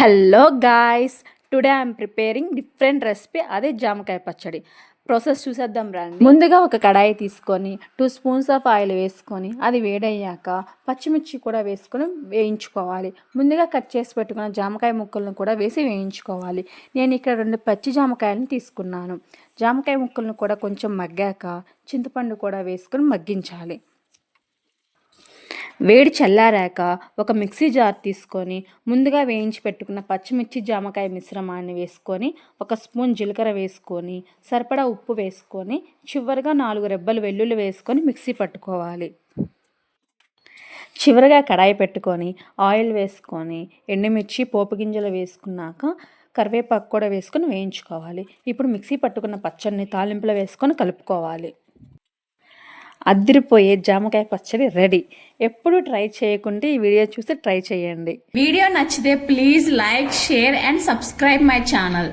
Hello guys today I'm preparing different recipe అదే జామకాయ పచ్చడి. ప్రాసెస్ చూసేద్దాం రండి. ముందుగా ఒక కడాయి తీసుకొని టూ స్పూన్స్ ఆఫ్ ఆయిల్ వేసుకొని అది వేడయ్యాక పచ్చిమిర్చి కూడా వేసుకొని వేయించుకోవాలి. ముందుగా కట్ చేసి పెట్టుకున్న జామకాయ ముక్కలను కూడా వేసి వేయించుకోవాలి. నేను ఇక్కడ రెండు పచ్చి జామకాయలను తీసుకున్నాను. జామకాయ ముక్కలను కూడా కొంచెం మగ్గాక చింతపండు కూడా వేసుకొని మగ్గించాలి. వేడి చల్లారాక ఒక మిక్సీ జార్ తీసుకొని ముందుగా వేయించి పెట్టుకున్న పచ్చిమిర్చి జామకాయ మిశ్రమాన్ని వేసుకొని ఒక స్పూన్ జీలకర్ర వేసుకొని సరిపడా ఉప్పు వేసుకొని చివరిగా నాలుగు రెబ్బలు వెల్లుల్లి వేసుకొని మిక్సీ పట్టుకోవాలి. చివరిగా కడాయి పెట్టుకొని ఆయిల్ వేసుకొని ఎండుమిర్చి పోపు గింజలు వేసుకున్నాక కరివేపాకు కూడా వేసుకొని వేయించుకోవాలి. ఇప్పుడు మిక్సీ పట్టుకున్న పచ్చడిని తాలింపులో వేసుకొని కలుపుకోవాలి. అద్దిరిపోయే జామకాయ పచ్చడి రెడీ. ఎప్పుడు ట్రై చేయకుంటే ఈ వీడియో చూసి ట్రై చేయండి. వీడియో నచ్చితే please like share and subscribe my channel.